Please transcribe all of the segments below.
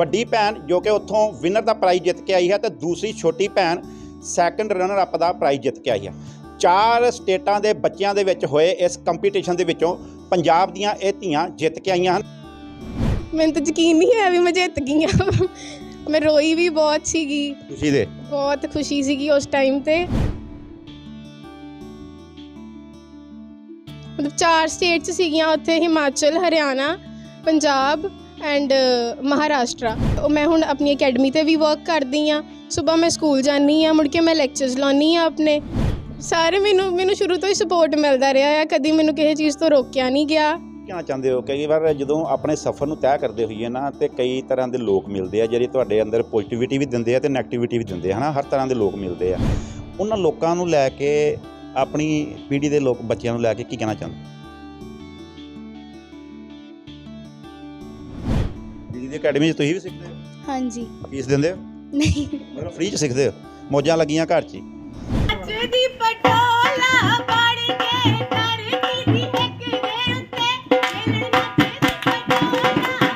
ਵੱਡੀ ਭੈਣ ਜੋ ਕਿ ਉੱਥੋਂ ਵਿਨਰ ਦਾ ਪ੍ਰਾਈਜ਼ ਜਿੱਤ ਕੇ ਆਈ ਹੈ ਤੇ ਦੂਸਰੀ ਛੋਟੀ ਭੈਣ ਸੈਕੰਡ ਰਨਰ ਅਪ ਦਾ ਪ੍ਰਾਈਜ਼ ਜਿੱਤ ਕੇ ਆਈ ਹੈ। ਚਾਰ ਸਟੇਟਾਂ ਦੇ ਬੱਚਿਆਂ ਦੇ ਵਿੱਚ ਹੋਏ ਇਸ ਕੰਪੀਟੀਸ਼ਨ ਦੇ ਵਿੱਚੋਂ ਪੰਜਾਬ ਦੀਆਂ ਇਹ ਧੀਆਂ ਜਿੱਤ ਕੇ ਆਈਆਂ ਹਨ। ਮੈਨੂੰ ਤਾਂ ਯਕੀਨ ਨਹੀਂ ਹੈ ਵੀ ਮੈਂ ਜਿੱਤ ਗਈ ਹਾਂ। ਮੈਂ ਰੋਈ ਵੀ ਬਹੁਤ ਸੀਗੀ। ਖੁਸ਼ੀ ਦੇ? ਬਹੁਤ ਖੁਸ਼ੀ ਸੀਗੀ ਉਸ ਟਾਈਮ ਤੇ। ਮਤਲਬ ਚਾਰ ਸਟੇਟ ਚ ਸੀਗੀਆਂ ਉੱਥੇ ਹਿਮਾਚਲ ਹਰਿਆਣਾ ਪੰਜਾਬ। ਐਂਡ ਮਹਾਰਾਸ਼ਟਰ। ਮੈਂ ਹੁਣ ਆਪਣੀ ਅਕੈਡਮੀ ਤੇ ਵੀ ਵਰਕ ਕਰਦੀ ਆ। ਸਵੇਰ ਮੈਂ ਸਕੂਲ ਜਾਂਦੀ ਆ, ਮੁੜ ਕੇ ਮੈਂ ਲੈਕਚਰਸ ਲਾਉਣੀ ਆ ਆਪਣੇ। ਸਾਰੇ ਮੈਨੂੰ ਮੈਨੂੰ ਸ਼ੁਰੂ ਤੋਂ ਹੀ ਸਪੋਰਟ ਮਿਲਦਾ ਰਿਹਾ ਆ, ਕਦੀ ਮੈਨੂੰ ਕਿਸੇ ਚੀਜ਼ ਤੋਂ ਰੋਕਿਆ ਨਹੀਂ ਗਿਆ। ਕਹਿਣਾ ਚਾਹੁੰਦੇ ਹੋ? ਕਈ ਵਾਰ ਜਦੋਂ ਆਪਣੇ ਸਫ਼ਰ ਨੂੰ ਤੈਅ ਕਰਦੇ ਹੋਈਏ ਨਾ, ਤੇ ਕਈ ਤਰ੍ਹਾਂ ਦੇ ਲੋਕ ਮਿਲਦੇ ਆ, ਜਿਹੜੇ ਤੁਹਾਡੇ ਅੰਦਰ ਪੋਜ਼ਿਟਿਵਿਟੀ ਵੀ ਦਿੰਦੇ ਆ ਤੇ ਨੈਗੇਟਿਵਿਟੀ ਵੀ ਦਿੰਦੇ ਆ, ਹਨਾ? ਹਰ ਤਰ੍ਹਾਂ ਦੇ ਲੋਕ ਮਿਲਦੇ ਆ। ਉਹਨਾਂ ਲੋਕਾਂ ਨੂੰ ਲੈ ਕੇ ਆਪਣੀ ਪੀੜ੍ਹੀ ਦੇ ਲੋਕ, ਬੱਚਿਆਂ ਨੂੰ ਲੈ ਕੇ ਕੀ ਕਹਿਣਾ ਚਾਹੁੰਦੇ? ਦੀ ਅਕੈਡਮੀ 'ਚ ਤੁਸੀਂ ਵੀ ਸਿੱਖਦੇ ਹੋ ਹਾਂਜੀ ਫੀਸ ਦਿੰਦੇ ਹੋ ਨਹੀਂ ਮਤਲਬ ਫ੍ਰੀ 'ਚ ਸਿੱਖਦੇ ਹੋ ਮੌਜਾਂ ਲੱਗੀਆਂ ਘਰ 'ਚ ਹੀ ਦੀ ਪਟੋਲਾ ਪੜ ਕੇ ਧਰਤੀ ਦੀ ਇੱਕ ਦੇ ਉੱਤੇ ਮਿਲਣ ਤੇ ਪਟੋਲਾ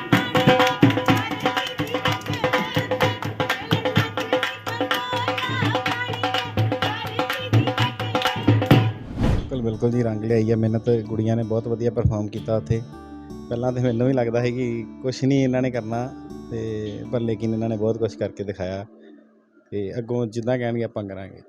ਬਿਲਕੁਲ ਬਿਲਕੁਲ ਜੀ ਰੰਗ ਲਿਆਈ ਹੈ ਮਿਹਨਤ ਗੁੜੀਆਂ ਨੇ ਬਹੁਤ ਵਧੀਆ ਪਰਫਾਰਮ ਕੀਤਾ ਉੱਥੇ ਪਹਿਲਾਂ ਤੇ ਮੈਨੂੰ ਵੀ ਲੱਗਦਾ ਸੀ ਕਿ ਕੁਝ ਨਹੀਂ ਇਹਨਾਂ ਨੇ ਕਰਨਾ ਤੇ ਪਰ ਲੇਕਿਨ ਇਹਨਾਂ ਨੇ ਬਹੁਤ ਕੁਝ ਕਰਕੇ ਦਿਖਾਇਆ ਤੇ ਅੱਗੋਂ ਜਿੱਦਾਂ ਕਹਿਣਗੇ ਆਪਾਂ ਕਰਾਂਗੇ।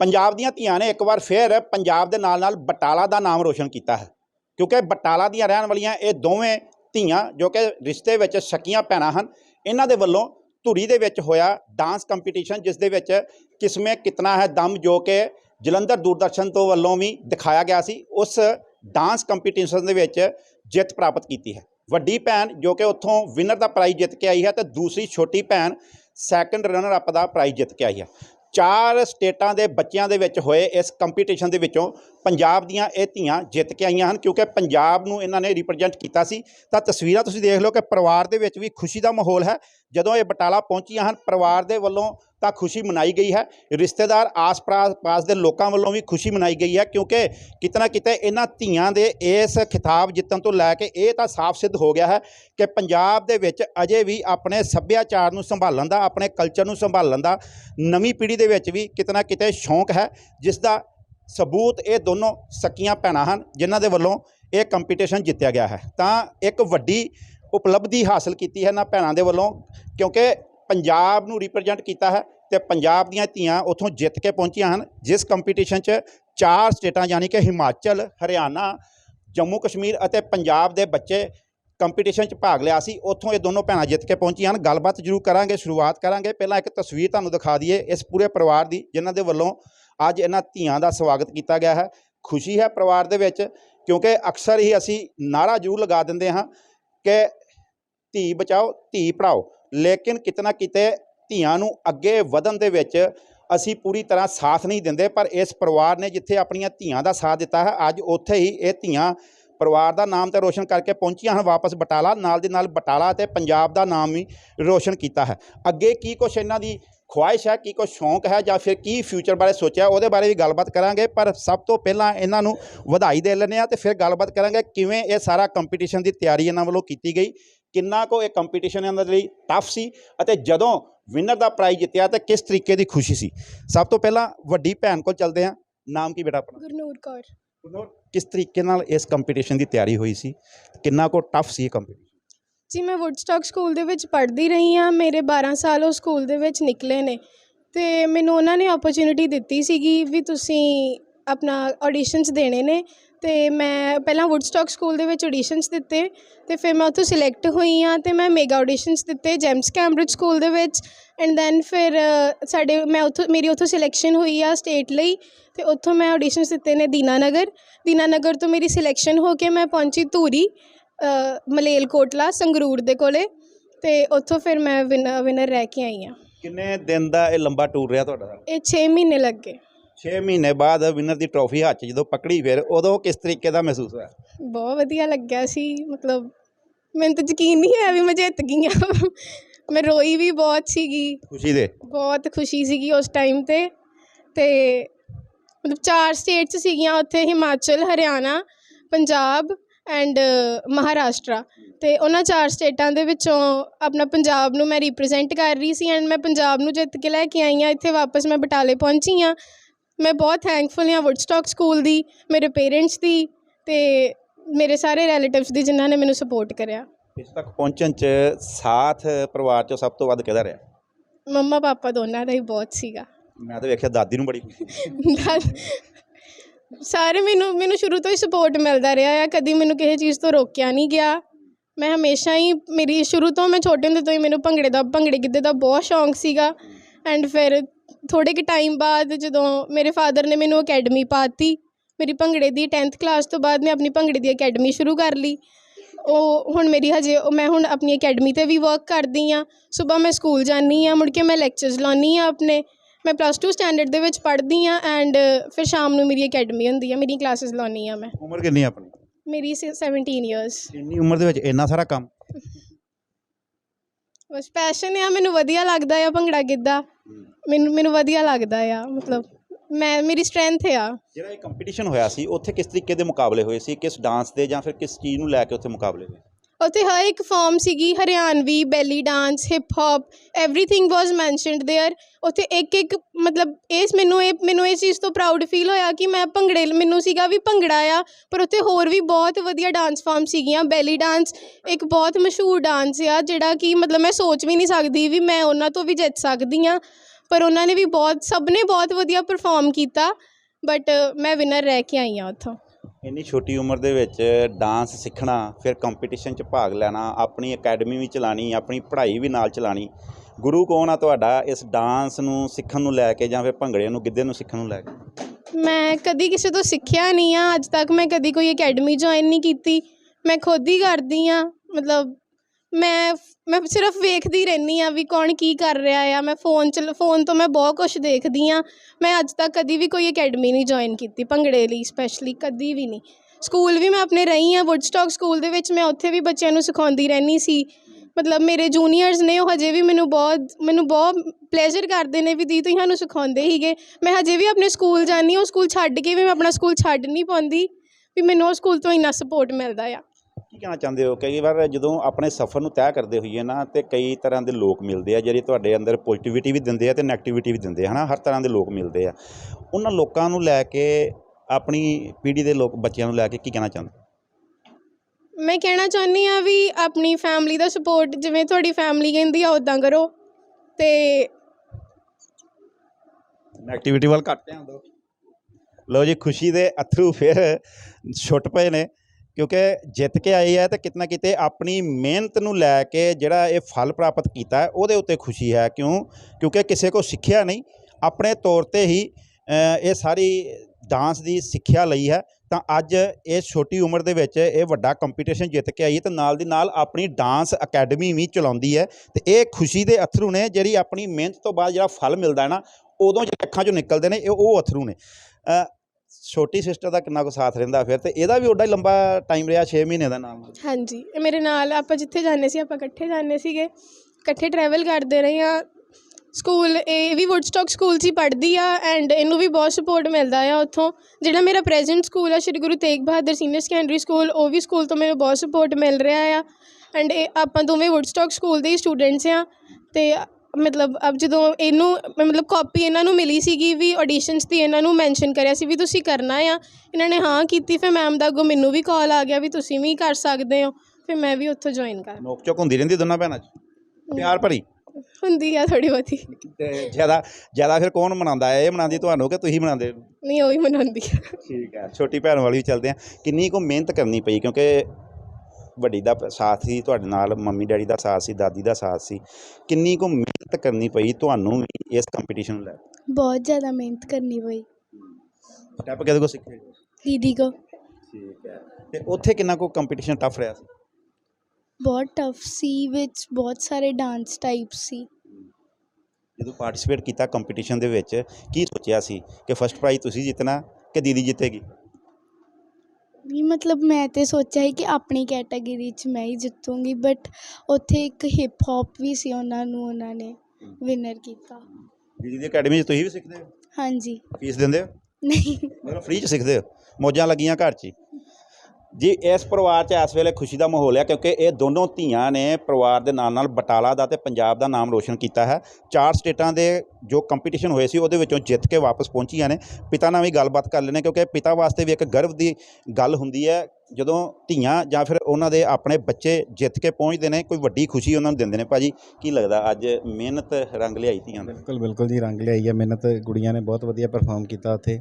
ਪੰਜਾਬ ਦੀਆਂ ਧੀਆਂ ਨੇ ਇੱਕ ਵਾਰ ਫਿਰ ਪੰਜਾਬ ਦੇ ਨਾਲ ਨਾਲ ਬਟਾਲਾ ਦਾ ਨਾਮ ਰੋਸ਼ਨ ਕੀਤਾ ਹੈ, ਕਿਉਂਕਿ ਬਟਾਲਾ ਦੀਆਂ ਰਹਿਣ ਵਾਲੀਆਂ ਇਹ ਦੋਵੇਂ ਧੀਆਂ ਜੋ ਕਿ ਰਿਸ਼ਤੇ ਵਿੱਚ ਸਕੀਆਂ ਭੈਣਾਂ ਹਨ, ਇਹਨਾਂ ਦੇ ਵੱਲੋਂ ਧੁਰੀ ਦੇ ਵਿੱਚ ਹੋਇਆ ਡਾਂਸ ਕੰਪੀਟੀਸ਼ਨ ਜਿਸ ਦੇ ਵਿੱਚ ਕਿਸਮੇ ਕਿਤਨਾ ਹੈ, ਦਮ ਜੋ ਕਿ ਜਲੰਧਰ ਦੂਰਦਰਸ਼ਨ ਤੋਂ ਵੱਲੋਂ ਵੀ ਦਿਖਾਇਆ ਗਿਆ ਸੀ, ਉਸ ਡਾਂਸ ਕੰਪੀਟੀਸ਼ਨ ਦੇ ਵਿੱਚ ਜਿੱਤ ਪ੍ਰਾਪਤ ਕੀਤੀ ਹੈ। ਵੱਡੀ ਭੈਣ ਜੋ ਕਿ ਉੱਥੋਂ ਵਿਨਰ ਦਾ ਪ੍ਰਾਈਜ਼ ਜਿੱਤ ਕੇ ਆਈ ਹੈ ਤੇ ਦੂਸਰੀ ਛੋਟੀ ਭੈਣ ਸੈਕੰਡ ਰਨਰ ਅਪ ਦਾ ਪ੍ਰਾਈਜ਼ ਜਿੱਤ ਕੇ ਆਈ ਹੈ। ਚਾਰ ਸਟੇਟਾਂ ਦੇ ਬੱਚਿਆਂ ਦੇ ਵਿੱਚ ਹੋਏ ਇਸ ਕੰਪੀਟੀਸ਼ਨ ਦੇ ਵਿੱਚੋਂ ਪੰਜਾਬ ਦੀਆਂ ਇਹ ਧੀਆਂ ਜਿੱਤ ਕੇ ਆਈਆਂ ਹਨ, ਕਿਉਂਕਿ ਪੰਜਾਬ ਨੂੰ ਇਹਨਾਂ ਨੇ ਰਿਪਰੈਜ਼ੈਂਟ ਕੀਤਾ ਸੀ। ਤਾਂ ਤਸਵੀਰਾਂ ਤੁਸੀਂ ਦੇਖ ਲਓ ਕਿ ਪਰਿਵਾਰ ਦੇ ਵਿੱਚ ਵੀ ਖੁਸ਼ੀ ਦਾ ਮਾਹੌਲ ਹੈ ਜਦੋਂ ਇਹ ਬਟਾਲਾ ਪਹੁੰਚੀਆਂ ਹਨ, ਪਰਿਵਾਰ ਦੇ ਵੱਲੋਂ ਤਾਂ ਖੁਸ਼ੀ ਮਨਾਈ ਗਈ ਹੈ। ਰਿਸ਼ਤੇਦਾਰ ਆਸ-ਪਾਸ ਪਾਸ ਦੇ ਲੋਕਾਂ ਵੱਲੋਂ ਵੀ ਖੁਸ਼ੀ ਮਨਾਈ ਗਈ ਹੈ, ਕਿਉਂਕਿ ਕਿਤੇ ਨਾ ਕਿਤੇ ਇਹਨਾਂ ਧੀਆਂ ਦੇ ਇਸ ਖਿਤਾਬ ਜਿੱਤਣ ਤੋਂ ਲੈ ਕੇ ਇਹ ਤਾਂ ਸਾਫ਼ ਸਿੱਧ ਹੋ ਗਿਆ ਹੈ ਕਿ ਪੰਜਾਬ ਦੇ ਵਿੱਚ ਅਜੇ ਵੀ ਆਪਣੇ ਸੱਭਿਆਚਾਰ ਨੂੰ ਸੰਭਾਲਣ ਦਾ, ਆਪਣੇ ਕਲਚਰ ਨੂੰ ਸੰਭਾਲਣ ਦਾ ਨਵੀਂ ਪੀੜ੍ਹੀ ਦੇ ਵਿੱਚ ਵੀ ਕਿਤੇ ਨਾ ਕਿਤੇ ਸ਼ੌਂਕ ਹੈ, ਜਿਸ ਦਾ ਸਬੂਤ ਇਹ ਦੋਨੋਂ ਸਕੀਆਂ ਭੈਣਾਂ ਹਨ, ਜਿਨ੍ਹਾਂ ਦੇ ਵੱਲੋਂ ਇਹ ਕੰਪੀਟੀਸ਼ਨ ਜਿੱਤਿਆ ਗਿਆ ਹੈ। ਤਾਂ ਇੱਕ ਵੱਡੀ ਉਪਲਬਧੀ ਹਾਸਲ ਕੀਤੀ ਹੈ ਇਹਨਾਂ ਭੈਣਾਂ ਦੇ ਵੱਲੋਂ, ਕਿਉਂਕਿ ਪੰਜਾਬ ਨੂੰ ਰਿਪਰੈਜ਼ੈਂਟ ਕੀਤਾ ਹੈ ਤੇ ਪੰਜਾਬ ਦੀਆਂ ਧੀਆਂ ਉੱਥੋਂ ਜਿੱਤ ਕੇ ਪਹੁੰਚੀਆਂ ਹਨ। ਜਿਸ ਕੰਪੀਟੀਸ਼ਨ 'ਚ ਚਾਰ ਸਟੇਟਾਂ ਯਾਨੀ ਕਿ ਹਿਮਾਚਲ, ਹਰਿਆਣਾ, ਜੰਮੂ ਕਸ਼ਮੀਰ ਅਤੇ ਪੰਜਾਬ ਦੇ ਬੱਚੇ ਕੰਪੀਟੀਸ਼ਨ 'ਚ ਭਾਗ ਲਿਆ ਸੀ, ਉੱਥੋਂ ਇਹ ਦੋਨੋਂ ਭੈਣਾਂ ਜਿੱਤ ਕੇ ਪਹੁੰਚੀਆਂ ਹਨ। ਗੱਲਬਾਤ ਜ਼ਰੂਰ ਕਰਾਂਗੇ, ਸ਼ੁਰੂਆਤ ਕਰਾਂਗੇ। ਪਹਿਲਾਂ ਇੱਕ ਤਸਵੀਰ ਤੁਹਾਨੂੰ ਦਿਖਾ ਦਈਏ, ਇਸ ਪੂਰੇ ਪਰਿਵਾਰ ਦੀ, ਜਿਨ੍ਹਾਂ ਦੇ ਵੱਲੋਂ ਅੱਜ ਇਹਨਾਂ ਧੀਆਂ ਦਾ ਸਵਾਗਤ ਕੀਤਾ ਗਿਆ ਹੈ। ਖੁਸ਼ੀ ਹੈ ਪਰਿਵਾਰ ਦੇ ਵਿੱਚ, ਕਿਉਂਕਿ ਅਕਸਰ ਹੀ ਅਸੀਂ ਨਾਰਾ ਜ਼ਰੂਰ ਲਗਾ ਦਿੰਦੇ ਹਾਂ ਕਿ ਧੀ ਬਚਾਓ, ਧੀ ਪੜਾਓ ਲੇਕਿਨ ਕਿਤਨਾ ਕਿਤੇ ਧੀਆਂ ਨੂੰ ਅੱਗੇ ਵਧਣ ਦੇ ਵਿੱਚ ਅਸੀਂ ਪੂਰੀ ਤਰ੍ਹਾਂ ਸਾਥ ਨਹੀਂ ਦਿੰਦੇ, ਪਰ ਇਸ ਪਰਿਵਾਰ ਨੇ ਜਿੱਥੇ ਆਪਣੀਆਂ ਧੀਆਂ ਦਾ ਸਾਥ ਦਿੱਤਾ ਹੈ, ਅੱਜ ਉੱਥੇ ਹੀ ਇਹ ਧੀਆਂ ਪਰਿਵਾਰ ਦਾ ਨਾਮ ਤੇ ਰੋਸ਼ਨ ਕਰਕੇ ਪਹੁੰਚੀਆਂ ਹਨ, ਵਾਪਸ ਬਟਾਲਾ। ਨਾਲ ਦੇ ਨਾਲ ਬਟਾਲਾ ਤੇ ਪੰਜਾਬ ਦਾ ਨਾਮ ਵੀ ਰੋਸ਼ਨ ਕੀਤਾ ਹੈ। ਅੱਗੇ ਕੀ ਕੁਛ ਇਹਨਾਂ ਦੀ ਖੁਆਇਸ਼ ਹੈ, ਕੀ ਕੁਛ ਸ਼ੌਂਕ ਹੈ, ਜਾਂ ਫਿਰ ਕੀ ਫਿਊਚਰ ਬਾਰੇ ਸੋਚਿਆ, ਉਹਦੇ ਬਾਰੇ ਵੀ ਗੱਲਬਾਤ ਕਰਾਂਗੇ। ਪਰ ਸਭ ਤੋਂ ਪਹਿਲਾਂ ਇਹਨਾਂ ਨੂੰ ਵਧਾਈ ਦੇ ਲੈਂਦੇ ਆ ਤੇ ਫਿਰ ਗੱਲਬਾਤ ਕਰਾਂਗੇ ਕਿਵੇਂ ਇਹ ਸਾਰਾ ਕੰਪੀਟੀਸ਼ਨ ਦੀ ਤਿਆਰੀ ਇਹਨਾਂ ਵੱਲੋਂ ਕੀਤੀ ਗਈ। ਕਿੰਨਾ ਕੋ ਇਹ ਕੰਪੀਟੀਸ਼ਨ ਇਹਨਾਂ ਦੇ ਲਈ ਟਫ ਸੀ ਅਤੇ ਜਦੋਂ ਵਿਨਰ ਦਾ ਪ੍ਰਾਈਜ਼ ਜਿੱਤਿਆ ਤਾਂ ਕਿਸ ਤਰੀਕੇ ਦੀ ਖੁਸ਼ੀ ਸੀ? ਸਭ ਤੋਂ ਪਹਿਲਾਂ ਵੱਡੀ ਭੈਣ ਕੋਲ ਚੱਲਦੇ ਆ ਨਾਮ ਕੀ ਬੇਟਾ ਆਪਣਾ? ਗੁਰਨੂਰ ਕੌਰ। ਗੁਰਨੂਰ ਕਿਸ ਤਰੀਕੇ ਨਾਲ ਇਸ ਕੰਪੀਟੀਸ਼ਨ ਦੀ ਤਿਆਰੀ ਹੋਈ ਸੀ? ਕਿੰਨਾ ਕੋ ਟਫ ਸੀ ਇਹ ਕੰਪੀਟੀਸ਼ਨ ਜੀ ਮੈਂ ਵੁੱਡਸਟਾਕ ਸਕੂਲ ਦੇ ਵਿੱਚ ਪੜ੍ਹਦੀ ਰਹੀ ਹਾਂ। ਮੇਰੇ 12 ਸਾਲ ਉਹ ਸਕੂਲ ਦੇ ਵਿੱਚ ਨਿਕਲੇ ਨੇ। ਤੇ ਮੈਨੂੰ ਉਹਨਾਂ ਨੇ ਓਪਰਚ्युनिटी ਦਿੱਤੀ ਸੀਗੀ ਵੀ ਤੁਸੀਂ ਆਪਣਾ ਆਡੀਸ਼ਨਸ ਦੇਣੇ ਨੇ। ਤੇ ਮੈਂ ਪਹਿਲਾਂ ਵੁੱਡਸਟਾਕ ਸਕੂਲ ਦੇ ਵਿੱਚ ਆਡੀਸ਼ਨਸ ਦਿੱਤੇ ਤੇ ਫਿਰ ਮੈਂ ਉੱਥੋਂ ਸਿਲੈਕਟ ਹੋਈ ਹਾਂ ਤੇ ਮੈਂ ਮੈਗਾ ਆਡੀਸ਼ਨਸ ਦਿੱਤੇ ਜੈਮਸ ਕੈਂਬਰਿਜ ਸਕੂਲ ਦੇ ਵਿੱਚ ਐਂਡ ਦੈਨ ਫਿਰ ਸਾਡੇ ਮੈਂ ਉੱਥੋਂ ਮੇਰੀ ਉੱਥੋਂ ਸਿਲੈਕਸ਼ਨ ਹੋਈ ਆ ਸਟੇਟ ਲਈ ਤੇ ਉੱਥੋਂ ਮੈਂ ਆਡੀਸ਼ਨਸ ਦਿੱਤੇ ਨੇ ਦੀਨਾਨਗਰ ਦੀਨਾਨਗਰ ਤੋਂ ਮੇਰੀ ਸਿਲੈਕਸ਼ਨ ਹੋ ਕੇ ਮੈਂ ਪਹੁੰਚੀ ਧੂਰੀ ਅ, ਮਲੇਲਕੋਟਲਾ ਸੰਗਰੂਰ ਦੇ ਕੋਲੇ ਤੇ ਉੱਥੋਂ ਫਿਰ ਮੈਂ ਵਿਨਰ ਰਹਿ ਕੇ ਆਈ ਹਾਂ। ਕਿੰਨੇ ਦਿਨ ਦਾ ਇਹ ਲੰਬਾ ਟੂਰ ਰਿਹਾ ਤੁਹਾਡਾ? ਇਹ 6 ਮਹੀਨੇ ਲੱਗੇ 6 ਮਹੀਨੇ ਬਾਅਦ ਵਿਨਰ ਦੀ ਟਰੋਫੀ ਹੱਥ 'ਚ ਜਦੋਂ ਪਕੜੀ ਫਿਰ ਉਦੋਂ ਕਿਸ ਤਰੀਕੇ ਦਾ ਮਹਿਸੂਸ ਹੋਇਆ? ਬਹੁਤ ਵਧੀਆ ਲੱਗਿਆ ਸੀ ਮਤਲਬ ਮੈਨੂੰ ਤਾਂ ਯਕੀਨ ਨਹੀਂ ਹੈ ਵੀ ਮੈਂ ਜਿੱਤ ਗਈ ਹਾਂ। ਮੈਂ ਰੋਈ ਵੀ ਬਹੁਤ ਸੀਗੀ। ਖੁਸ਼ੀ ਦੇ? ਬਹੁਤ ਖੁਸ਼ੀ ਸੀਗੀ ਉਸ ਟਾਈਮ ਤੇ। ਤੇ ਮਤਲਬ ਚਾਰ ਸਟੇਟਸ ਸੀਗੀਆਂ ਉੱਥੇ ਹਿਮਾਚਲ ਹਰਿਆਣਾ ਪੰਜਾਬ ਐਂਡ ਮਹਾਰਾਸ਼ਟਰ। ਤੇ ਉਹਨਾਂ ਚਾਰ ਸਟੇਟਾਂ ਦੇ ਵਿੱਚੋਂ ਆਪਣਾ ਪੰਜਾਬ ਨੂੰ ਮੈਂ ਰਿਪਰੈਜ਼ੈਂਟ ਕਰ ਰਹੀ ਸੀ ਐਂਡ ਮੈਂ ਪੰਜਾਬ ਨੂੰ ਜਿੱਤ ਕੇ ਲੈ ਕੇ ਆਈ ਹਾਂ। ਇੱਥੇ ਵਾਪਸ ਮੈਂ ਬਟਾਲੇ ਪਹੁੰਚੀ ਹਾਂ। ਮੈਂ ਬਹੁਤ ਥੈਂਕਫੁਲ ਹਾਂ ਵੁੱਡਸਟਾਕ ਸਕੂਲ ਦੀ ਮੇਰੇ ਪੇਰੈਂਟਸ ਦੀ ਤੇ ਮੇਰੇ ਸਾਰੇ ਰਿਲੇਟਿਵਸ ਦੀ ਜਿਨ੍ਹਾਂ ਨੇ ਮੈਨੂੰ ਸਪੋਰਟ ਕਰਿਆ। ਇਸ ਤੱਕ ਪਹੁੰਚਣ 'ਚ ਸਾਥ ਪਰਿਵਾਰ 'ਚੋਂ ਸਭ ਤੋਂ ਵੱਧ ਕਿਹਦਾ ਰਿਹਾ? ਮੰਮਾ ਪਾਪਾ ਦੋਨਾਂ ਦਾ ਹੀ ਬਹੁਤ ਸੀਗਾ। ਮੈਂ ਤਾਂ ਵੇਖਿਆ ਦਾਦੀ ਨੂੰ ਬੜੀ ਖੁਸ਼ੀ ਸੀ। ਸਾਰੇ ਮੈਨੂੰ ਮੈਨੂੰ ਸ਼ੁਰੂ ਤੋਂ ਹੀ ਸਪੋਰਟ ਮਿਲਦਾ ਰਿਹਾ ਆ ਕਦੀ ਮੈਨੂੰ ਕਿਸੇ ਚੀਜ਼ ਤੋਂ ਰੋਕਿਆ ਨਹੀਂ ਗਿਆ। ਮੈਂ ਹਮੇਸ਼ਾ ਹੀ ਮੇਰੀ ਸ਼ੁਰੂ ਤੋਂ ਮੈਂ ਛੋਟੇ ਹੁੰਦੇ ਤੋਂ ਹੀ ਮੈਨੂੰ ਭੰਗੜੇ ਦਾ ਭੰਗੜੇ ਗਿੱਧੇ ਦਾ ਬਹੁਤ ਸ਼ੌਂਕ ਸੀਗਾ। ਐਂਡ ਫਿਰ ਥੋੜੇ ਕਿ ਟਾਈਮ ਬਾਅਦ ਜਦੋਂ ਮੇਰੇ ਫਾਦਰ ਨੇ ਮੈਨੂੰ ਅਕੈਡਮੀ ਪਾਤੀ ਮੇਰੀ ਭੰਗੜੇ ਦੀ 10th ਕਲਾਸ ਤੋਂ ਬਾਅਦ ਮੈਂ ਆਪਣੀ ਭੰਗੜੇ ਦੀ ਅਕੈਡਮੀ ਸ਼ੁਰੂ ਕਰ ਲਈ। ਉਹ ਹੁਣ ਮੇਰੀ ਹਜੇ ਮੈਂ ਹੁਣ ਆਪਣੀ ਅਕੈਡਮੀ ਤੇ ਵੀ ਵਰਕ ਕਰਦੀ ਆ ਸਵੇਰ ਮੈਂ ਸਕੂਲ ਜਾਂਦੀ ਆ ਮੁੜ ਕੇ ਮੈਂ ਲੈਕਚਰਸ ਲਾਉਂਦੀ ਆ ਆਪਣੇ। ਮੈਂ ਪਲੱਸ 2 ਸਟੈਂਡਰਡ ਦੇ ਵਿੱਚ ਪੜ੍ਹਦੀ ਆ ਐਂਡ ਫਿਰ ਸ਼ਾਮ ਨੂੰ ਮੇਰੀ ਅਕੈਡਮੀ ਹੁੰਦੀ ਆ ਮੇਰੀ ਕਲਾਸਿਸ ਲਾਉਂਦੀ ਆ ਮੈਂ। ਉਮਰ ਕਿੰਨੀ ਆ ਆਪਣੀ? ਮੇਰੀ ਸ- 17 ਇਅਰਸ ਇੰਨੀ ਉਮਰ ਦੇ ਵਿੱਚ? ਇੰਨਾ ਸਾਰਾ ਕੰਮ? ਬਸ ਪੈਸ਼ਨ ਆ ਮੈਨੂੰ ਵਧੀਆ ਲੱਗਦਾ ਆ ਭੰਗੜਾ ਗਿੱਧਾ। ਮੈਨੂੰ ਮੈਨੂੰ ਵਧੀਆ ਲੱਗਦਾ ਆ ਮਤਲਬ ਮੈਂ ਮੇਰੀ ਸਟਰੈਂਥ ਆ। ਜਿਹੜਾ ਇਹ ਕੰਪੀਟੀਸ਼ਨ ਹੋਇਆ ਸੀ ਉੱਥੇ ਕਿਸ ਤਰੀਕੇ ਦੇ ਮੁਕਾਬਲੇ ਹੋਏ ਸੀ? ਕਿਸ ਡਾਂਸ ਦੇ ਜਾਂ ਫਿਰ ਕਿਸ ਚੀਜ਼ ਨੂੰ ਲੈ ਕੇ ਉੱਥੇ ਮੁਕਾਬਲੇ ਹੋਏ? ਉੱਥੇ ਹਰ ਇੱਕ ਫਾਰਮ ਸੀਗੀ Haryanvi belly dance hip hop everything was mentioned there ਉੱਥੇ ਇੱਕ ਇੱਕ ਮਤਲਬ ਇਸ ਮੈਨੂੰ ਇਹ ਮੈਨੂੰ ਇਹ ਚੀਜ਼ ਤੋਂ ਪ੍ਰਾਊਡ ਫੀਲ ਹੋਇਆ ਕਿ ਮੈਂ ਭੰਗੜੇ ਮੈਨੂੰ ਸੀਗਾ ਵੀ ਭੰਗੜਾ ਆ ਪਰ ਉੱਥੇ ਹੋਰ ਵੀ ਬਹੁਤ ਵਧੀਆ ਡਾਂਸ ਫਾਰਮ ਸੀਗੀਆਂ ਬੈਲੀ ਡਾਂਸ ਇੱਕ ਬਹੁਤ ਮਸ਼ਹੂਰ ਡਾਂਸ ਆ ਜਿਹੜਾ ਕਿ ਮਤਲਬ ਮੈਂ ਸੋਚ ਵੀ ਨਹੀਂ ਸਕਦੀ ਵੀ ਮੈਂ ਉਹਨਾਂ ਤੋਂ ਵੀ ਜਿੱਤ ਸਕਦੀ ਆ ਪਰ ਉਹਨਾਂ ਨੇ ਵੀ ਬਹੁਤ ਸਭ ਨੇ ਬਹੁਤ ਵਧੀਆ ਪਰਫਾਰਮ ਕੀਤਾ ਬਟ ਮੈਂ ਵਿਨਰ ਰਹਿ ਕੇ ਆਈ ਆ ਉੱਥੋਂ ਇੰਨੀ ਛੋਟੀ ਉਮਰ ਦੇ ਵਿੱਚ ਡਾਂਸ ਸਿੱਖਣਾ, ਫਿਰ ਕੰਪੀਟੀਸ਼ਨ 'ਚ ਭਾਗ ਲੈਣਾ, ਆਪਣੀ ਅਕੈਡਮੀ ਵੀ ਚਲਾਣੀ, ਆਪਣੀ ਪੜ੍ਹਾਈ ਵੀ ਨਾਲ ਚਲਾਣੀ। ਗੁਰੂ ਕੌਣ ਆ ਤੁਹਾਡਾ ਇਸ ਡਾਂਸ ਨੂੰ ਸਿੱਖਣ ਨੂੰ ਲੈ ਕੇ ਜਾਂ ਫਿਰ ਭੰਗੜੇ ਨੂੰ, ਗਿੱਧੇ ਨੂੰ ਸਿੱਖਣ ਨੂੰ ਲੈ ਕੇ? ਮੈਂ ਕਦੀ ਕਿਸੇ ਤੋਂ ਸਿੱਖਿਆ ਨਹੀਂ ਆ, ਅੱਜ ਤੱਕ ਮੈਂ ਕਦੀ ਕੋਈ ਅਕੈਡਮੀ ਜੁਆਇਨ ਨਹੀਂ ਕੀਤੀ। ਮੈਂ ਖੁਦ ਹੀ ਕਰਦੀ ਆ, ਮਤਲਬ ਮੈਂ ਮੈਂ ਸਿਰਫ ਵੇਖਦੀ ਰਹਿੰਦੀ ਆ ਵੀ ਕੌਣ ਕੀ ਕਰ ਰਿਹਾ ਆ। ਮੈਂ ਫੋਨ ਚ ਫੋਨ ਤੋਂ ਮੈਂ ਬਹੁਤ ਕੁਝ ਦੇਖਦੀ ਆ ਮੈਂ ਅੱਜ ਤੱਕ ਕਦੀ ਵੀ ਕੋਈ ਅਕੈਡਮੀ ਨਹੀਂ ਜੁਆਇਨ ਕੀਤੀ, ਭੰਗੜੇ ਲਈ ਸਪੈਸ਼ਲੀ ਕਦੀ ਵੀ ਨਹੀਂ। ਸਕੂਲ ਵੀ ਮੈਂ ਆਪਣੇ ਰਹੀ ਆ ਵੁੱਡਸਟਾਕ ਸਕੂਲ ਦੇ ਵਿੱਚ ਮੈਂ ਉੱਥੇ ਵੀ ਬੱਚਿਆਂ ਨੂੰ ਸਿਖਾਉਂਦੀ ਰਹਿੰਦੀ ਸੀ। ਮਤਲਬ ਮੇਰੇ ਜੂਨੀਅਰਸ ਨੇ ਉਹ ਹਜੇ ਵੀ ਮੈਨੂੰ ਬਹੁਤ ਮੈਨੂੰ ਬਹੁਤ ਪਲੇਜ਼ਰ ਕਰਦੇ ਨੇ ਵੀ ਦੀ ਤੁਸੀਂ ਸਾਨੂੰ ਸਿਖਾਉਂਦੇ ਹੀਗੇ ਮੈਂ ਹਜੇ ਵੀ ਆਪਣੇ ਸਕੂਲ ਜਾਂਦੀ ਹਾਂ, ਉਹ ਸਕੂਲ ਛੱਡ ਕੇ ਵੀ ਮੈਂ ਆਪਣਾ ਸਕੂਲ ਛੱਡ ਨਹੀਂ ਪਾਉਂਦੀ। ਵੀ ਮੈਨੂੰ ਉਹ ਸਕੂਲ ਤੋਂ ਇੰਨਾ ਸਪੋਰਟ ਮਿਲਦਾ ਆ। ਕੀ ਕਹਿਣਾ ਚਾਹੁੰਦੇ ਹੋ? ਕਈ ਵਾਰ ਜਦੋਂ ਆਪਣੇ ਸਫ਼ਰ ਨੂੰ ਤੈਅ ਕਰਦੇ ਹੋਈਏ ਨਾ ਤੇ ਕਈ ਤਰ੍ਹਾਂ ਦੇ ਲੋਕ ਮਿਲਦੇ ਆ ਜਿਹੜੇ ਤੁਹਾਡੇ ਅੰਦਰ ਪੋਜ਼ਿਟਿਵਿਟੀ ਵੀ ਦਿੰਦੇ ਆ ਤੇ ਨੈਗੇਟਿਵਿਟੀ ਵੀ ਦਿੰਦੇ ਆ ਹਨਾ? ਹਰ ਤਰ੍ਹਾਂ ਦੇ ਲੋਕ ਮਿਲਦੇ ਆ। ਉਹਨਾਂ ਲੋਕਾਂ ਨੂੰ ਲੈ ਕੇ ਆਪਣੀ ਪੀੜ੍ਹੀ ਦੇ ਲੋਕ ਬੱਚਿਆਂ ਨੂੰ ਲੈ ਕੇ ਕੀ ਕਹਿਣਾ ਚਾਹੁੰਦੇ ਮੈਂ ਕਹਿਣਾ ਚਾਹੁੰਦੀ ਆ ਵੀ ਆਪਣੀ ਫੈਮਿਲੀ ਦਾ ਸਪੋਰਟ ਜਿਵੇਂ ਤੁਹਾਡੀ ਫੈਮਿਲੀ ਕਹਿੰਦੀ ਆ ਉਦਾਂ ਕਰੋ। ਤੇ ਨੈਗੇਟਿਵਿਟੀ ਵੱਲ ਘੱਟ ਧਿਆਨ ਦਿਓ। ਲਓ ਜੀ ਖੁਸ਼ੀ ਦੇ ਅਥਰੂ ਫਿਰ ਛੁੱਟ ਪਏ ਨੇ। ਕਿਉਂਕਿ ਜਿੱਤ ਕੇ ਆਏ ਹੈ ਤੇ ਕਿਤਨਾ ਕਿਤੇ ਆਪਣੀ ਮਿਹਨਤ ਨੂੰ ਲੈ ਕੇ ਜਿਹੜਾ ਇਹ ਫਲ ਪ੍ਰਾਪਤ ਕੀਤਾ ਉਹਦੇ ਉੱਤੇ ਖੁਸ਼ੀ ਹੈ। ਕਿਉਂ? ਕਿਉਂਕਿ ਕਿਸੇ ਕੋ ਸਿੱਖਿਆ ਨਹੀਂ। ਆਪਣੇ ਤੌਰ ਤੇ ਹੀ ਇਹ ਸਾਰੀ ਡਾਂਸ ਦੀ ਸਿੱਖਿਆ ਲਈ ਹੈ। ਤਾਂ ਅੱਜ ਇਹ ਛੋਟੀ ਉਮਰ ਦੇ ਵਿੱਚ ਇਹ ਵੱਡਾ ਕੰਪੀਟੀਸ਼ਨ ਜਿੱਤ ਕੇ ਆਈ ਹੈ ਤੇ ਨਾਲ ਦੀ ਨਾਲ ਆਪਣੀ ਡਾਂਸ ਅਕੈਡਮੀ ਵੀ ਚਲਾਉਂਦੀ ਹੈ। ਤੇ ਇਹ ਖੁਸ਼ੀ ਦੇ ਅਥਰੂ ਨੇ, ਜਿਹੜੀ ਆਪਣੀ ਮਿਹਨਤ ਤੋਂ ਬਾਅਦ ਜਿਹੜਾ ਫਲ ਮਿਲਦਾ ਹੈ ਨਾ, ਉਦੋਂ ਜਿਹੜੇ ਅੱਖਾਂ 'ਚੋਂ ਨਿਕਲਦੇ ਨੇ, ਇਹ ਉਹ ਅਥਰੂ ਨੇ। ਛੋਟੀ ਸਿਸਟਰ ਦਾ ਕਿੰਨਾ ਕੁ ਸਾਥ ਰਹਿੰਦਾ ਫਿਰ ਤੇ ਇਹਦਾ ਵੀ ਓਡਾ ਹੀ ਲੰਬਾ ਟਾਈਮ ਰਿਹਾ 6 ਮਹੀਨੇ ਦਾ ਨਾਲ ਹਾਂਜੀ, ਇਹ ਮੇਰੇ ਨਾਲ ਆਪਾਂ ਜਿੱਥੇ ਜਾਂਦੇ ਸੀ, ਆਪਾਂ ਇਕੱਠੇ ਜਾਂਦੇ ਸੀਗੇ, ਇਕੱਠੇ ਟਰੈਵਲ ਕਰਦੇ ਰਹੇ ਆ ਸਕੂਲ ਇਹ ਵੀ ਵੁੱਡਸਟਾਕ ਸਕੂਲ 'ਚ ਹੀ ਪੜ੍ਹਦੀ ਆ ਐਂਡ ਇਹਨੂੰ ਵੀ ਬਹੁਤ ਸਪੋਰਟ ਮਿਲਦਾ ਆ ਉੱਥੋਂ। ਜਿਹੜਾ ਮੇਰਾ ਪ੍ਰੈਜ਼ੈਂਟ ਸਕੂਲ ਆ, Shri Guru Tegh Bahadur senior secondary school ਉਹ ਵੀ ਸਕੂਲ ਤੋਂ ਮੈਨੂੰ ਬਹੁਤ ਸਪੋਰਟ ਮਿਲ ਰਿਹਾ ਆ। ਐਂਡ ਇਹ ਆਪਾਂ ਦੋਵੇਂ ਵੁੱਡਸਟਾਕ ਸਕੂਲ ਦੇ ਹੀ ਸਟੂਡੈਂਟਸ ਆ ਤੇ ਮਤਲਬ ਅਬ ਜਦੋਂ ਇਹਨੂੰ ਮਤਲਬ ਕਾਪੀ ਇਹਨਾਂ ਨੂੰ ਮਿਲੀ ਸੀਗੀ ਵੀ ਆਡੀਸ਼ਨਸ ਦੀ ਇਹਨਾਂ ਨੂੰ ਮੈਂਸ਼ਨ ਕਰਿਆ ਸੀ ਵੀ ਤੁਸੀਂ ਕਰਨਾ ਆ। ਇਹਨਾਂ ਨੇ ਹਾਂ ਕੀਤੀ ਫਿਰ ਮੈਮ ਦਾ ਅੱਗੋਂ ਮੈਨੂੰ ਵੀ ਕਾਲ ਆ ਗਿਆ ਵੀ ਤੁਸੀਂ ਵੀ ਕਰ ਸਕਦੇ ਹੋ ਫਿਰ ਮੈਂ ਵੀ ਉੱਥੋਂ ਜੁਆਇਨ ਕਰ। ਨੋਕ ਝੋਕ ਹੁੰਦੀ ਰਹਿੰਦੀ ਦੋਨਾਂ ਭੈਣਾਂ 'ਚ? ਪਿਆਰ ਭਰੀ? ਹੁੰਦੀ ਆ ਥੋੜੀ ਬਹੁਤੀ। ਤੇ ਜ਼ਿਆਦਾ ਜ਼ਿਆਦਾ ਫਿਰ ਕੌਣ ਮਨਾਉਂਦਾ ਹੈ? ਇਹ ਮਨਾਉਂਦੀ ਤੁਹਾਨੂੰ ਕਿ ਤੁਸੀਂ ਮਨਾਉਂਦੇ? ਨਹੀਂ ਉਹ ਹੀ ਮਨਾਉਂਦੀ ਆ। ਠੀਕ ਹੈ ਛੋਟੀ ਭੈਣ ਵਾਲੀ ਵੀ ਚੱਲਦੇ ਆ। ਕਿੰਨੀ ਕੁ ਮਿਹਨਤ ਕਰਨੀ ਪਈ ਕਿਉਂਕਿ ਵੱਡੀ ਦਾ ਪ- ਸਾਥ ਸੀ ਤੁਹਾਡੇ ਨਾਲ ਮੰਮੀ ਡੈਡੀ ਦਾ ਸਾਥ ਸੀ ਦਾਦੀ ਦਾ ਸਾਥ ਸੀ ਕਿੰਨੀ ਕੁ ਮਿਹਨਤ ਕਰਨੀ ਪਈ ਤੁਹਾਨੂੰ ਵੀ ਇਸ ਕੰਪੀਟੀਸ਼ਨ ਨੂੰ ਲੈ ਕੇ बहुत ज़्यादा मेहनत करनी पड़ी ਸਟੈਪ ਕਿਹਦੇ ਕੋ ਸਿੱਖੇ दीदी को ਠੀਕ ਹੈ ਤੇ ਉੱਥੇ ਕਿੰਨਾ ਕੁ ਕੰਪੀਟੀਸ਼ਨ ਟਫ ਰਿਹਾ ਸੀ बहुत टफ सी विच बहुत सारे डांस टाइप सी ਜਦੋਂ ਪਾਰਟਿਸਿਪੇਟ ਕੀਤਾ ਕੰਪੀਟੀਸ਼ਨ ਦੇ ਵਿੱਚ ਕੀ ਸੋਚਿਆ ਸੀ ਕਿ ਫਸਟ ਪ੍ਰਾਈਜ਼ ਤੁਸੀਂ ਜਿੱਤਣਾ ਕਿ ਦੀਦੀ ਜਿੱਤੇਗੀ ਵੀ ਮਤਲਬ ਮੈਂ ਤੇ ਸੋਚਿਆ ਸੀ ਕਿ ਆਪਣੀ ਕੈਟਾਗਰੀ 'ਚ ਮੈਂ ਹੀ ਜਿੱਤੂੰਗੀ ਬਟ ਉੱਥੇ ਇੱਕ ਹਿਪ ਹੌਪ ਵੀ ਸੀ ਉਹਨਾਂ ਨੂੰ ਉਹਨਾਂ ਨੇ ਵਿਨਰ ਕੀਤਾ। ਦੀਦੀ ਦੀ ਅਕੈਡਮੀ 'ਚ ਤੁਸੀਂ ਵੀ ਸਿੱਖਦੇ ਹੋ? ਹਾਂਜੀ। ਫੀਸ ਦਿੰਦੇ ਹੋ? ਨਹੀਂ। ਮਤਲਬ ਫ੍ਰੀ ਚ ਸਿੱਖਦੇ ਹੋ? ਮੌਜਾਂ ਲੱਗੀਆਂ ਘਰ 'ਚ ਹੀ। ਜੀ, ਇਸ ਪਰਿਵਾਰ 'ਚ ਇਸ ਵੇਲੇ ਖੁਸ਼ੀ ਦਾ ਮਾਹੌਲ ਹੈ ਕਿਉਂਕਿ ਇਹ ਦੋਨੋਂ ਧੀਆਂ ਨੇ ਪਰਿਵਾਰ ਦੇ ਨਾਲ ਨਾਲ ਬਟਾਲਾ ਦਾ ਤੇ ਪੰਜਾਬ ਦਾ ਨਾਮ ਰੋਸ਼ਨ ਕੀਤਾ ਹੈ। ਚਾਰ ਸਟੇਟਾਂ ਦੇ ਜੋ ਕੰਪੀਟੀਸ਼ਨ ਹੋਏ ਸੀ, ਉਹਦੇ ਵਿੱਚੋਂ ਜਿੱਤ ਕੇ ਵਾਪਸ ਪਹੁੰਚੀਆਂ ਨੇ। ਪਿਤਾ ਨਾਲ ਵੀ ਗੱਲਬਾਤ ਕਰ ਲੈਣੇ ਕਿਉਂਕਿ ਪਿਤਾ ਵਾਸਤੇ ਵੀ ਇੱਕ ਗਰਵ ਦੀ ਗੱਲ ਹੁੰਦੀ ਹੈ, ਜਦੋਂ ਧੀਆਂ ਜਾਂ ਫਿਰ ਉਹਨਾਂ ਦੇ ਆਪਣੇ ਬੱਚੇ ਜਿੱਤ ਕੇ ਪਹੁੰਚਦੇ ਨੇ, ਕੋਈ ਵੱਡੀ ਖੁਸ਼ੀ ਉਹਨਾਂ ਨੂੰ ਦਿੰਦੇ ਨੇ। ਭਾਜੀ, ਕੀ ਲੱਗਦਾ ਅੱਜ ਮਿਹਨਤ ਰੰਗ ਲਿਆਈ ਧੀਆਂ ਦੇ? ਬਿਲਕੁਲ ਬਿਲਕੁਲ ਜੀ, ਰੰਗ ਲਿਆਈ ਹੈ। ਮਿਹਨਤ ਗੁੜੀਆਂ ਨੇ ਬਹੁਤ ਵਧੀਆ ਪਰਫਾਰਮ ਕੀਤਾ ਉੱਥੇ।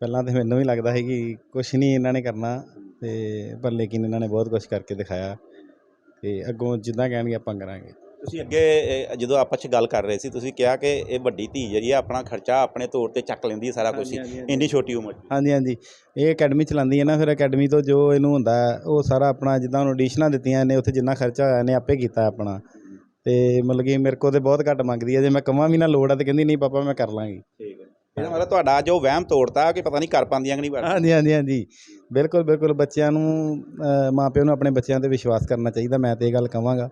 ਪਹਿਲਾਂ ਤੇ ਮੈਨੂੰ ਵੀ ਲੱਗਦਾ ਸੀ ਕਿ ਕੁਛ ਨਹੀਂ ਇਹਨਾਂ ਨੇ ਕਰਨਾ ਤੇ ਪਰ ਲੇਕਿਨ ਇਹਨਾਂ ਨੇ ਬਹੁਤ ਕੁਝ ਕਰਕੇ ਦਿਖਾਇਆ ਤੇ ਅੱਗੋਂ ਜਿੱਦਾਂ ਕਹਿਣਗੇ ਆਪਾਂ ਕਰਾਂਗੇ। ਤੁਸੀਂ ਅੱਗੇ ਇਹ, ਜਦੋਂ ਆਪਸ 'ਚ ਗੱਲ ਕਰ ਰਹੇ ਸੀ ਤੁਸੀਂ ਕਿਹਾ ਕਿ ਇਹ ਵੱਡੀ ਧੀ ਜਿਹੜੀ ਹੈ ਆਪਣਾ ਖਰਚਾ ਆਪਣੇ ਤੌਰ ਤੇ ਚੱਕ ਲੈਂਦੀ ਹੈ ਸਾਰਾ ਕੁਝ ਇੰਨੀ ਛੋਟੀ ਉਮਰ 'ਚ। ਹਾਂਜੀ ਹਾਂਜੀ। ਇਹ ਅਕੈਡਮੀ ਚਲਾਉਂਦੀ ਹੈ ਨਾ ਫਿਰ ਅਕੈਡਮੀ ਤੋਂ ਜੋ ਇਹਨੂੰ ਹੁੰਦਾ ਹੈ, ਉਹ ਸਾਰਾ ਆਪਣਾ ਜਿੱਦਾਂ ਉਹਨੂੰ ਆਡੀਸ਼ਨਾਂ ਦਿੱਤੀਆਂ ਨੇ ਉੱਥੇ ਜਿੰਨਾ ਖਰਚਾ ਹੋਇਆ ਇਹਨੇ ਆਪੇ ਕੀਤਾ ਆਪਣਾ। ਤੇ ਮਤਲਬ ਕਿ ਮੇਰੇ ਕੋਲ ਤੇ ਬਹੁਤ ਘੱਟ ਮੰਗਦੀ ਹੈ। ਜੇ ਮੈਂ ਕਹਾਂ ਵੀ ਨਾ ਲੋੜ ਆ ਤੇ ਕਹਿੰਦੀ ਨਹੀਂ ਪਾਪਾ ਮੈਂ ਕਰ ਲਾਂਗੀ। ਠੀਕ ਹੈ। ਇਹਦਾ ਮਤਲਬ ਤੁਹਾਡਾ ਜੋ ਵਹਿਮ ਤੋੜਤਾ ਕਿ ਪਤਾ ਨਹੀਂ ਕਰ ਪਾਉਂਦੀਆਂ ਕਿ ਨਹੀਂ ਕਰ ਹਾਂਜੀ ਹਾਂਜੀ ਹਾਂਜੀ। ਬਿਲਕੁਲ ਬਿਲਕੁਲ। ਬੱਚਿਆਂ ਨੂੰ ਮਾਪਿਆਂ ਨੂੰ ਆਪਣੇ ਬੱਚਿਆਂ ਤੇ ਵਿਸ਼ਵਾਸ ਕਰਨਾ ਚਾਹੀਦਾ ਮੈਂ ਤੇ ਇਹ ਗੱਲ ਕਹਾਂਗਾ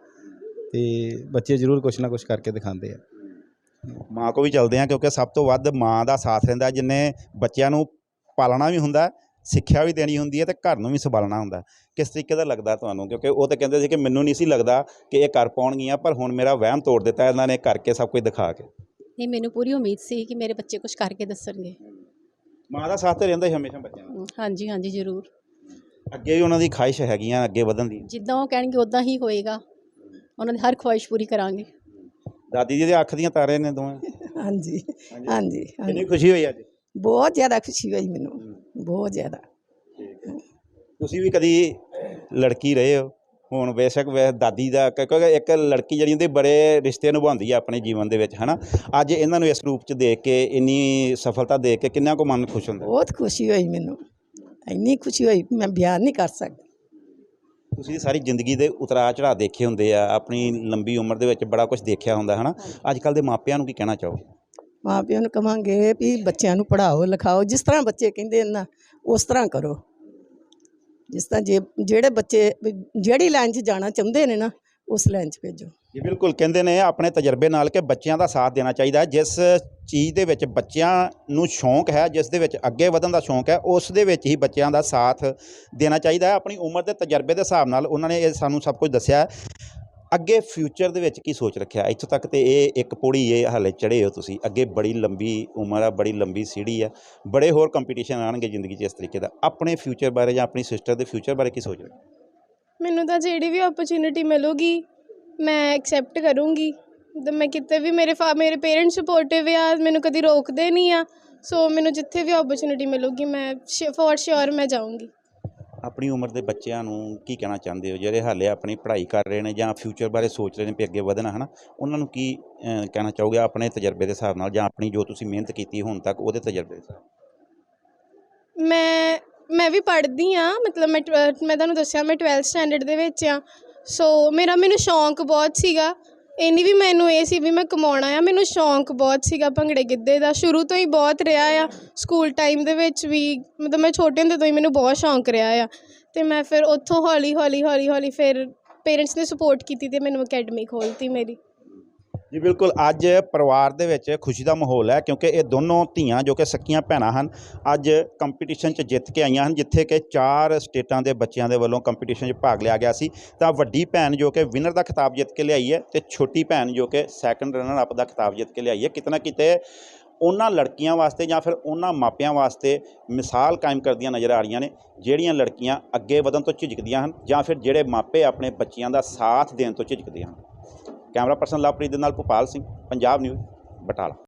ਤੇ ਬੱਚੇ ਜ਼ਰੂਰ ਕੁਛ ਨਾ ਕੁਛ ਕਰਕੇ ਦਿਖਾਉਂਦੇ ਆ। ਮਾਂ ਕੋ ਵੀ ਚਲਦੇ ਆ ਕਿਉਂਕਿ ਸਭ ਤੋਂ ਵੱਧ ਮਾਂ ਦਾ ਸਾਥ ਰਹਿੰਦਾ ਜਿਨੇ ਬੱਚਿਆਂ ਨੂੰ ਪਾਲਣਾ ਵੀ ਹੁੰਦਾ ਸਿੱਖਿਆ ਵੀ ਦੇਣੀ ਹੁੰਦੀ ਹੈ ਤੇ ਘਰ ਨੂੰ ਵੀ ਸੰਭਾਲਣਾ ਹੁੰਦਾ। ਕਿਸ ਤਰੀਕੇ ਦਾ ਲੱਗਦਾ ਤੁਹਾਨੂੰ? ਕਿਉਂਕਿ ਉਹ ਤਾਂ ਕਹਿੰਦੇ ਸੀ ਕਿ ਮੈਨੂੰ ਨਹੀਂ ਸੀ ਲੱਗਦਾ ਕਿ ਇਹ ਕਰ ਪਾਉਣਗੀਆਂ ਪਰ ਹੁਣ ਮੇਰਾ ਵਹਿਮ ਤੋੜ ਦਿੱਤਾ ਇਹਨਾਂ ਨੇ ਕਰਕੇ ਸਭ ਕੁਝ ਦਿਖਾ ਕੇ। ਨਹੀਂ ਮੈਨੂੰ ਪੂਰੀ ਉਮੀਦ ਸੀ ਕਿ ਮੇਰੇ ਬੱਚੇ ਕੁਝ ਕਰਕੇ ਦੱਸਣਗੇ। ਮਾਂ ਦਾ ਸਾਥ ਤੇ ਰਹਿੰਦਾ ਹੀ ਹਮੇਸ਼ਾ ਬੱਚਿਆਂ ਦਾ। ਹਾਂਜੀ ਹਾਂਜੀ ਜ਼ਰੂਰ। ਅੱਗੇ ਵੀ ਉਹਨਾਂ ਦੀ ਖਾਹਿਸ਼ ਹੈਗੀਆਂ ਅੱਗੇ ਵਧਣ ਦੀ। ਜਿੱਦਾਂ ਉਹ ਕਹਿਣਗੇ ਉਦਾਂ ਹੀ ਹੋਏਗਾ। ਉਹਨਾਂ ਦੀ ਹਰ ਖੁਆਇਸ਼ ਪੂਰੀ ਕਰਾਂਗੇ। ਦਾਦੀ ਜੀ ਦੇ ਅੱਖ ਦੀਆਂ ਤਾਰੇ ਨੇ ਦੋਵੇਂ। ਹਾਂਜੀ ਹਾਂਜੀ। ਹਾਂਜੀ ਕਿੰਨੀ ਹਾਂਜੀ। ਖੁਸ਼ੀ ਹੋਈ ਅੱਜ? ਬਹੁਤ ਜ਼ਿਆਦਾ ਖੁਸ਼ੀ ਹੋਈ ਮੈਨੂੰ। ਬਹੁਤ ਜ਼ਿਆਦਾ। ਤੁਸੀਂ ਵੀ ਕਦੀ ਲੜਕੀ ਰਹੇ ਹੋ? ਹੁਣ ਬੇਸ਼ੱਕ ਵੇ ਦਾਦੀ ਦਾ ਕਿਉਂਕਿ ਇੱਕ ਲੜਕੀ ਜਿਹੜੀ ਹੁੰਦੀ ਬੜੇ ਰਿਸ਼ਤੇ ਨਿਭਾਉਂਦੀ ਹੈ ਆਪਣੇ ਜੀਵਨ ਦੇ ਵਿੱਚ ਹਨਾ? ਅੱਜ ਇਹਨਾਂ ਨੂੰ ਇਸ ਰੂਪ ਚ ਦੇਖ ਕੇ ਇੰਨੀ ਸਫਲਤਾ ਦੇਖ ਕੇ ਕਿੰਨਾ ਕੋ ਮਨ ਖੁਸ਼ ਹੁੰਦਾ? ਬਹੁਤ ਖੁਸ਼ੀ ਹੋਈ ਮੈਨੂੰ। ਇੰਨੀ ਖੁਸ਼ੀ ਹੋਈ ਮੈਂ ਬਿਆਨ ਨਹੀਂ ਕਰ ਸਕਦੀ। ਤੁਸੀਂ ਸਾਰੀ ਜ਼ਿੰਦਗੀ ਦੇ ਉਤਰਾਅ ਚੜਾਅ ਦੇਖੇ ਹੁੰਦੇ ਆ ਆਪਣੀ ਲੰਬੀ ਉਮਰ ਦੇ ਵਿੱਚ ਬੜਾ ਕੁਝ ਦੇਖਿਆ ਹੁੰਦਾ ਹਨਾ? ਅੱਜ ਕੱਲ ਦੇ ਮਾਪਿਆਂ ਨੂੰ ਕੀ ਕਹਿਣਾ ਚਾਹੋਗੇ? ਮਾਂ ਪਿਓ ਨੂੰ ਕਵਾਂਗੇ ਵੀ ਬੱਚਿਆਂ ਨੂੰ ਪੜ੍ਹਾਓ ਲਿਖਾਓ ਜਿਸ ਤਰ੍ਹਾਂ ਬੱਚੇ ਕਹਿੰਦੇ ਨਾ ਉਸ ਤਰ੍ਹਾਂ ਕਰੋ। ਜਿਸ ਤਰ੍ਹਾਂ ਜੇ ਜਿਹੜੇ ਬੱਚੇ ਵੀ ਜਿਹੜੀ ਲਾਈਨ 'ਚ ਜਾਣਾ ਚਾਹੁੰਦੇ ਨੇ ਨਾ, ਉਸ ਲਾਈਨ 'ਚ ਭੇਜੋ। ਜੀ, ਬਿਲਕੁਲ ਕਹਿੰਦੇ ਨੇ ਆਪਣੇ ਤਜਰਬੇ ਨਾਲ ਕਿ ਬੱਚਿਆਂ ਦਾ ਸਾਥ ਦੇਣਾ ਚਾਹੀਦਾ ਹੈ। ਜਿਸ ਚੀਜ਼ ਦੇ ਵਿੱਚ ਬੱਚਿਆਂ ਨੂੰ ਸ਼ੌਂਕ ਹੈ, ਜਿਸ ਦੇ ਵਿੱਚ ਅੱਗੇ ਵਧਣ ਦਾ ਸ਼ੌਂਕ ਹੈ, ਉਸ ਦੇ ਵਿੱਚ ਹੀ ਬੱਚਿਆਂ ਦਾ ਸਾਥ ਦੇਣਾ ਚਾਹੀਦਾ ਹੈ। ਆਪਣੀ ਉਮਰ ਦੇ ਤਜਰਬੇ ਦੇ ਹਿਸਾਬ ਨਾਲ ਉਹਨਾਂ ਨੇ ਇਹ ਸਾਨੂੰ ਸਭ ਕੁਝ ਦੱਸਿਆ ਹੈ। ਅੱਗੇ ਫਿਊਚਰ ਦੇ ਵਿੱਚ ਕੀ ਸੋਚ ਰੱਖਿਆ? ਇੱਥੋਂ ਤੱਕ ਤੇ ਇਹ ਇੱਕ ਪੌੜੀ ਇਹ ਹਾਲੇ ਚੜੇ ਹੋ ਤੁਸੀਂ। ਅੱਗੇ ਬੜੀ ਲੰਬੀ ਉਮਰ ਆ, ਬੜੀ ਲੰਬੀ ਸੀੜੀ ਆ। ਬੜੇ ਹੋਰ ਕੰਪੀਟੀਸ਼ਨ ਆਣਗੇ ਜ਼ਿੰਦਗੀ 'ਚ ਇਸ ਤਰੀਕੇ ਦਾ। ਆਪਣੇ ਫਿਊਚਰ ਬਾਰੇ ਜਾਂ ਆਪਣੀ ਸਿਸਟਰ ਦੇ ਫਿਊਚਰ ਬਾਰੇ ਕੀ ਸੋਚ ਰੱਖਿਆ ਮੈਨੂੰ ਤਾਂ ਜਿਹੜੀ ਵੀ ਓਪਰਚ्युनिटी ਮਿਲੂਗੀ, ਮੈਂ ਐਕਸੈਪਟ ਕਰੂੰਗੀ। ਤਾਂ ਮੈਂ ਕਿਤੇ ਵੀ ਮੇਰੇ ਫਾ, ਮੇਰੇ ਪੇਰੈਂਟਸ ਸਪੋਰਟਿਵ ਆ, ਮੈਨੂੰ ਕਦੀ ਰੋਕਦੇ ਨਹੀਂ ਆ। ਸੋ ਮੈਨੂੰ ਜਿੱਥੇ ਵੀ ਓਪਰਚ्युनिटी ਮਿਲੂਗੀ, ਮੈਂ ਫੋਰ ਸ਼ੋਰ ਮੈਂ ਜਾਊਂਗੀ। ਆਪਣੀ ਉਮਰ ਦੇ ਬੱਚਿਆਂ ਨੂੰ ਕੀ ਕਹਿਣਾ ਚਾਹੁੰਦੇ ਹੋ? ਜਿਹੜੇ ਹਾਲੇ ਆਪਣੀ ਪੜ੍ਹਾਈ ਕਰ ਰਹੇ ਨੇ ਜਾਂ ਫਿਊਚਰ ਬਾਰੇ ਸੋਚ ਰਹੇ ਨੇ ਵੀ ਅੱਗੇ ਵਧਣਾ, ਹਨਾ? ਉਹਨਾਂ ਨੂੰ ਕੀ ਕਹਿਣਾ ਚਾਹੋਗੇ ਆਪਣੇ ਤਜਰਬੇ ਦੇ ਹਿਸਾਬ ਨਾਲ ਜਾਂ ਆਪਣੀ ਜੋ ਤੁਸੀਂ ਮਿਹਨਤ ਕੀਤੀ ਹੁਣ ਤੱਕ ਉਹਦੇ ਤਜਰਬੇ ਦੇ ਹਿਸਾਬ ਨਾਲ? ਮੈਂ ਮੈਂ ਵੀ ਪੜ੍ਹਦੀ ਆ ਮਤਲਬ ਮੈਂ ਟਵੈ- ਮੈਂ ਤੁਹਾਨੂੰ ਦੱਸਿਆ ਮੈਂ 12th ਸਟੈਂਡਰਡ ਦੇ ਵਿੱਚ ਆ ਸੋ ਮੇਰਾ ਮੈਨੂੰ ਸ਼ੌਂਕ ਬਹੁਤ ਸੀਗਾ। ਇਹ ਨਹੀਂ ਵੀ ਮੈਨੂੰ ਇਹ ਸੀ ਵੀ ਮੈਂ ਕਮਾਉਣਾ ਆ, ਮੈਨੂੰ ਸ਼ੌਂਕ ਬਹੁਤ ਸੀਗਾ ਭੰਗੜੇ ਗਿੱਧੇ ਦਾ, ਸ਼ੁਰੂ ਤੋਂ ਹੀ ਬਹੁਤ ਰਿਹਾ ਆ। ਸਕੂਲ ਟਾਈਮ ਦੇ ਵਿੱਚ ਵੀ ਮਤਲਬ ਮੈਂ ਛੋਟੇ ਹੁੰਦੇ ਤੋਂ ਹੀ ਮੈਨੂੰ ਬਹੁਤ ਸ਼ੌਂਕ ਰਿਹਾ ਆ। ਤੇ ਮੈਂ ਫਿਰ ਉੱਥੋਂ ਹੌਲੀ ਹੌਲੀ ਹੌਲੀ ਹੌਲੀ ਫਿਰ ਪੇਰੈਂਟਸ ਨੇ ਸਪੋਰਟ ਕੀਤੀ ਤੇ ਮੈਨੂੰ ਅਕੈਡਮੀ ਖੋਲ੍ਹਤੀ ਮੇਰੀ। ਜੀ, ਬਿਲਕੁਲ। ਅੱਜ ਪਰਿਵਾਰ ਦੇ ਵਿੱਚ ਖੁਸ਼ੀ ਦਾ ਮਾਹੌਲ ਹੈ ਕਿਉਂਕਿ ਇਹ ਦੋਨੋਂ ਧੀਆਂ ਜੋ ਕਿ ਸਕੀਆਂ ਭੈਣਾਂ ਹਨ, ਅੱਜ ਕੰਪੀਟੀਸ਼ਨ 'ਚ ਜਿੱਤ ਕੇ ਆਈਆਂ ਹਨ, ਜਿੱਥੇ ਕਿ ਚਾਰ ਸਟੇਟਾਂ ਦੇ ਬੱਚਿਆਂ ਦੇ ਵੱਲੋਂ ਕੰਪੀਟੀਸ਼ਨ 'ਚ ਭਾਗ ਲਿਆ ਗਿਆ ਸੀ। ਤਾਂ ਵੱਡੀ ਭੈਣ ਜੋ ਕਿ ਵਿਨਰ ਦਾ ਖਿਤਾਬ ਜਿੱਤ ਕੇ ਲਿਆਈ ਹੈ ਤੇ ਛੋਟੀ ਭੈਣ ਜੋ ਕਿ ਸੈਕੰਡ ਰਨਰ ਅਪ ਦਾ ਖਿਤਾਬ ਜਿੱਤ ਕੇ ਲਿਆਈ ਹੈ। ਕਿਤਨਾ ਕਿਤੇ ਉਹਨਾਂ ਲੜਕੀਆਂ ਵਾਸਤੇ ਜਾਂ ਫਿਰ ਉਹਨਾਂ ਮਾਪਿਆਂ ਵਾਸਤੇ ਮਿਸਾਲ ਕਾਇਮ ਕਰਦੀਆਂ ਨਜ਼ਰ ਆ ਰਹੀਆਂ ਨੇ, ਜਿਹੜੀਆਂ ਲੜਕੀਆਂ ਅੱਗੇ ਵਧਣ ਤੋਂ ਝਿਜਕਦੀਆਂ ਹਨ ਜਾਂ ਫਿਰ ਜਿਹੜੇ ਮਾਪੇ ਆਪਣੇ ਬੱਚਿਆਂ ਦਾ ਸਾਥ ਦੇਣ ਤੋਂ ਝਿਜਕਦੇ ਹਨ। ਕੈਮਰਾ ਪਰਸਨ ਲਵਪ੍ਰੀਤ ਦੇ ਨਾਲ ਭੋਪਾਲ ਸਿੰਘ ਪੰਜਾਬ ਨਿਊਜ਼ ਬਟਾਲਾ।